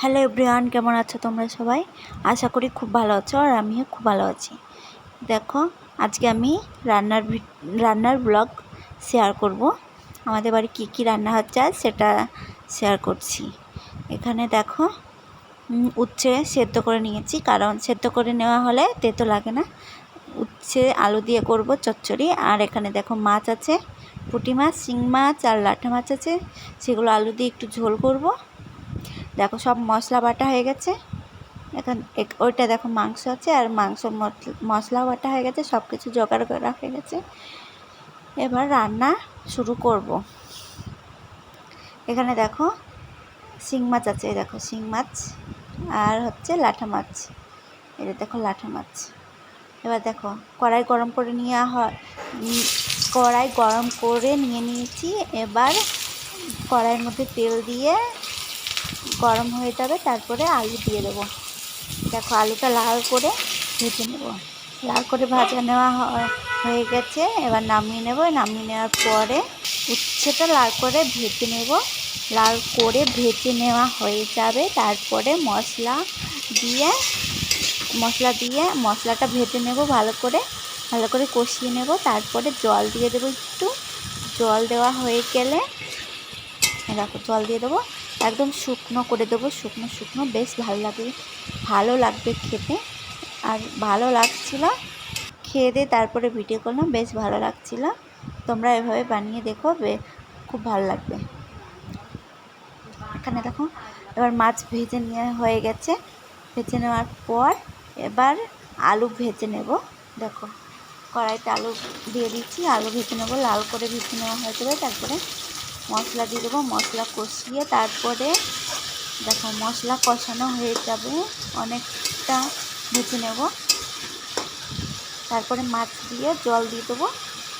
Hello everyone, কেমন আছো তোমরা সবাই? আশা করি খুব ভালো আছো আর আমিও খুব ভালো আছি। দেখো, আজকে আমি রান্নার রান্নার ব্লগ শেয়ার করব। আমাদের বাড়ি কী কী রান্না হচ্ছে সেটা শেয়ার করছি। এখানে দেখো উচ্ছে সেদ্ধ করে নিয়েছি। কারণ সেদ্ধ করে নেওয়া হলে তেতো লাগে না। উচ্ছে, আলু দিয়ে করব চচ্চড়ি। আর এখানে দেখো মাছ আছে, পুঁটি মাছ, শিং মাছ আর লাঠা মাছ আছে। সেগুলো আলু দিয়ে একটু ঝোল করব। দেখো সব মশলা বাটা হয়ে গেছে। এখন ওইটা দেখো মাংস আছে আর মাংস মশলা বাটা হয়ে গেছে সব কিছু জোগাড় করা হয়ে গেছে। এবার রান্না শুরু করব। এখানে দেখো শিং মাছ আছে দেখো শিং মাছ আর হচ্ছে লাঠা মাছ। এটা দেখো লাঠা মাছ। এবার দেখো কড়াই গরম করে নিয়ে হয় কড়াই গরম করে নিয়ে নিয়েছি। এবার কড়াইয়ের মধ্যে তেল দিয়ে গরম হয়ে যাবে, তারপরে আলু দিয়ে দেবো। দেখো, আলুটা লাল করে ভেজে নেব। লাল করে ভাজা নেওয়া হয়ে গেছে, এবার নামিয়ে নেব। নামিয়ে নেওয়ার পরে উচ্ছেটা লাল করে ভেজে নেব। লাল করে ভেজে নেওয়া হয়ে যাবে, তারপরে মশলা দিয়ে মশলা দিয়ে মশলাটা ভেজে নেব ভালো করে। ভালো করে কষিয়ে নেব, তারপরে জল দিয়ে দেবো একটু। জল দেওয়া হয়ে গেলে, দেখো, জল দিয়ে দেবো। একদম শুকনো করে দেবো, শুকনো শুকনো। বেশ ভালো লাগবে ভালো লাগবে খেতে। আর ভালো লাগছিল, খেয়ে দিয়ে তারপরে ভিডিও করলাম, বেশ ভালো লাগছিল। তোমরা এভাবে বানিয়ে দেখো খুব ভালো লাগবে। এখানে দেখো, এবার মাছ ভেজে নেওয়া হয়ে গেছে। ভেজে নেওয়ার পর এবার আলু ভেজে নেব। দেখো, কড়াইতে আলু দিয়ে দিচ্ছি, আলু ভেজে নেব, লাল করে ভেজে নেওয়া হয়ে যাবে, তারপরে মশলা দিয়ে দেবো, মশলা কষিয়ে তারপরে দেখো মশলা কষানো হয়ে যাবে, অনেকটা ভেজে নেব। তারপরে মাছ দিয়ে জল দিয়ে দেবো,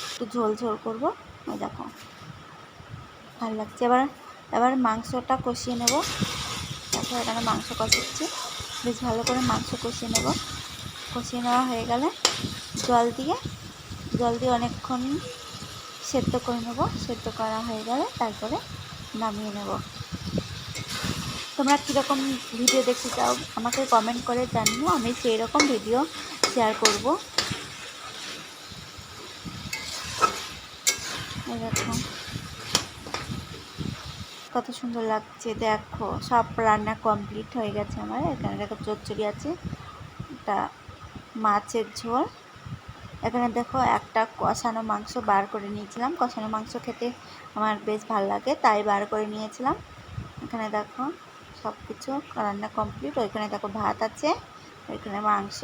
একটু ঝোল ঝোল করব ওই দেখো। ভালো লাগছে। এবার এবার মাংসটা কষিয়ে নেব। দেখো এখানে মাংস কষাচ্ছি। বেশ ভালো করে মাংস কষিয়ে নেব। কষিয়ে নেওয়া হয়ে গেলে জল দিয়ে জল দিয়ে অনেকক্ষণ সেদ্ধ করে নেব। সেদ্ধ করা হয়ে গেলে তারপরে নামিয়ে নেব। তোমরা কীরকম ভিডিও দেখতে চাও আমাকে কমেন্ট করে জানিও। আমি সেই রকম ভিডিও শেয়ার করব। দেখো। কত সুন্দর লাগছে, দেখো। সব রান্না কমপ্লিট হয়ে গেছে আমার। এখানে দেখো চচ্চড়ি আছে এটা মাছের ঝোল। এখানে দেখো একটা কষানো মাংস বার করে নিয়েছিলাম। কষানো মাংস খেতে আমার বেশ ভালো লাগে, তাই বার করে নিয়েছিলাম। এখানে দেখো সব কিছু রান্না কমপ্লিট, ওইখানে দেখো ভাত আছে, ওইখানে মাংস।